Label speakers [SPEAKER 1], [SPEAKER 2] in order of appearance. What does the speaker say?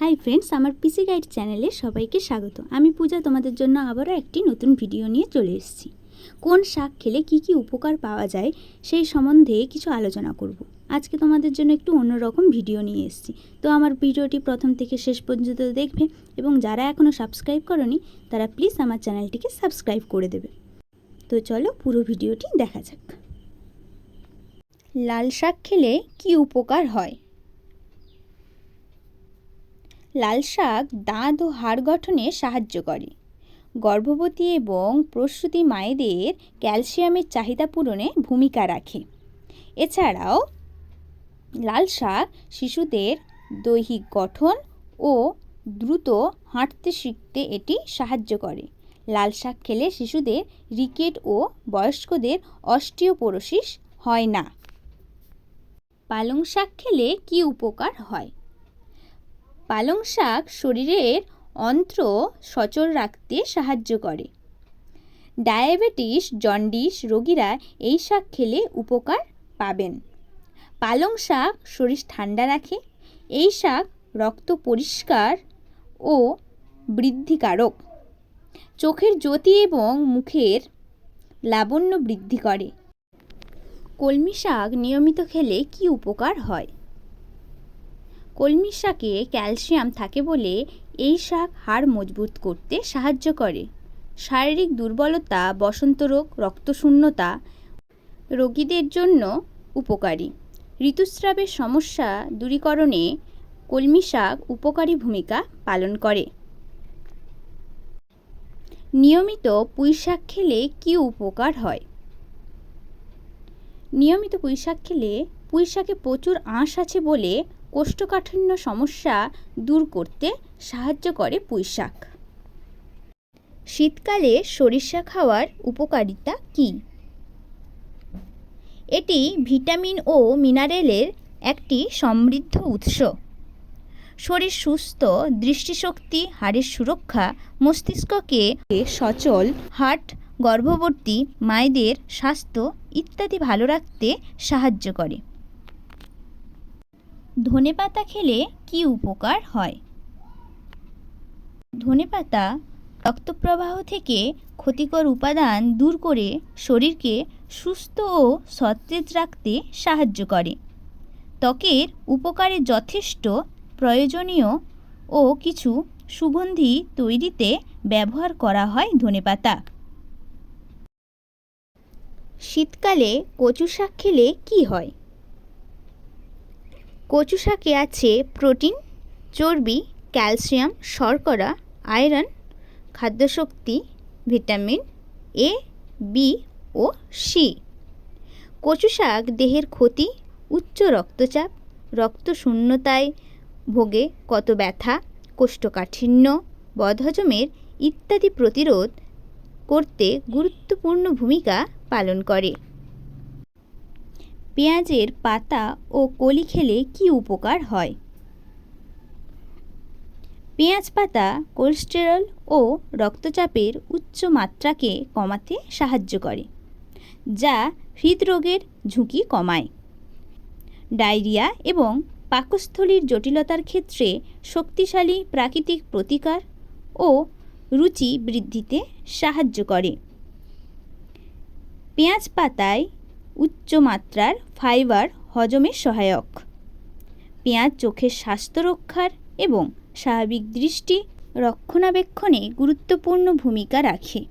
[SPEAKER 1] Hi friends আমার পিসি guide চ্যানেলে সবাইকে স্বাগত। আমি পূজা, তোমাদের জন্য আবারও একটি নতুন ভিডিও নিয়ে চলে এসেছি। কোন শাক খেলে কি কি উপকার পাওয়া যায়, সেই সম্বন্ধে কিছু আলোচনা করব। আজকে তোমাদের জন্য একটু অন্যরকম ভিডিও নিয়ে এসেছি। তো আমার ভিডিওটি প্রথম থেকে শেষ পর্যন্ত দেখবে এবং যারা এখনও সাবস্ক্রাইব করনি, তারা প্লিজ আমার চ্যানেলটিকে সাবস্ক্রাইব করে দেবে। তো চলো পুরো ভিডিওটি দেখা যাক। লাল শাক খেলে কি উপকার হয়? লাল শাক দাঁত ও হাড় গঠনে সাহায্য করে। গর্ভবতী এবং প্রসূতি মায়েদের ক্যালসিয়ামের চাহিদা পূরণে ভূমিকা রাখে। এছাড়াও, লাল শাক শিশুদের দৈহিক গঠন ও দ্রুত হাঁটতে শিখতে এটি সাহায্য করে। লাল শাক খেলে শিশুদের রিকেট ও বয়স্কদের অস্টিওপোরোসিস হয় না। পালং শাক খেলে কি উপকার হয়? পালং শাক শরীরের অন্ত্র সচল রাখতে সাহায্য করে। ডায়াবেটিস, জন্ডিস রোগীরা এই শাক খেলে উপকার পাবেন। পালং শাক শরীর ঠান্ডা রাখে। এই শাক রক্ত পরিষ্কার ও বৃদ্ধিকারক। চোখের জ্যোতি এবং মুখের লাবণ্য বৃদ্ধি করে। কলমি শাক নিয়মিত খেলে কি উপকার হয়? কলমি শাকে ক্যালসিয়াম থাকে বলে এই শাক হাড় মজবুত করতে সাহায্য করে। শারীরিক দুর্বলতা, বসন্ত রোগ, রক্তশূন্যতা রোগীদের জন্য উপকারী। ঋতুস্রাবের সমস্যা দূরীকরণে কলমি শাক উপকারী ভূমিকা পালন করে। নিয়মিত পুঁই শাক খেলে কি উপকার হয়? নিয়মিত পুঁই শাক খেলে পুঁই শাকে প্রচুর আঁশ আছে বলে কোষ্ঠকাঠিন্য সমস্যা দূর করতে সাহায্য করে পুঁই শাক শীতকালে সরিষা খাওয়ার উপকারিতা কী? এটি ভিটামিন ও মিনারেলের একটি সমৃদ্ধ উৎস। শরীর সুস্থ, দৃষ্টিশক্তি, হাড়ের সুরক্ষা, মস্তিষ্ককে সচল হার্ট গর্ভবতী মায়েদের স্বাস্থ্য ইত্যাদি ভালো রাখতে সাহায্য করে। ধনেপাতা খেলে কি উপকার হয়? ধনে ধনেপাতা রক্তপ্রবাহ থেকে ক্ষতিকর উপাদান দূর করে শরীরকে সুস্থ ও সতেজ রাখতে সাহায্য করে। ত্বকের উপকারে যথেষ্ট প্রয়োজনীয় ও কিছু সুগন্ধি তৈরিতে ব্যবহার করা হয় ধনেপাতা। শীতকালে কচু শাক খেলে কি হয়? কচু শাকে আছে প্রোটিন, চর্বি, ক্যালসিয়াম, শর্করা, আয়রন, খাদ্যশক্তি, ভিটামিন এ, বি ও সি। কচু শাক দেহের ক্ষতি, উচ্চ রক্তচাপ, রক্তশূন্যতায় ভোগে কত ব্যথা, কোষ্ঠকাঠিন্য, বদহজমের ইত্যাদি প্রতিরোধ করতে গুরুত্বপূর্ণ ভূমিকা পালন করে। পেঁয়াজের পাতা ও কলি খেলে কি উপকার হয়? পেঁয়াজ পাতা কোলেস্টেরল ও রক্তচাপের উচ্চ মাত্রাকে কমাতে সাহায্য করে, যা হৃদরোগের ঝুঁকি কমায়। ডায়রিয়া এবং পাকস্থলীর জটিলতার ক্ষেত্রে শক্তিশালী প্রাকৃতিক প্রতিকার ও রুচি বৃদ্ধিতে সাহায্য করে। পেঁয়াজ পাতায় উচ্চ মাত্রার ফাইবার হজমে সহায়ক। পেঁয়াজ চোখের স্বাস্থ্য রক্ষার এবং স্বাভাবিক দৃষ্টি রক্ষণাবেক্ষণে গুরুত্বপূর্ণ ভূমিকা রাখে।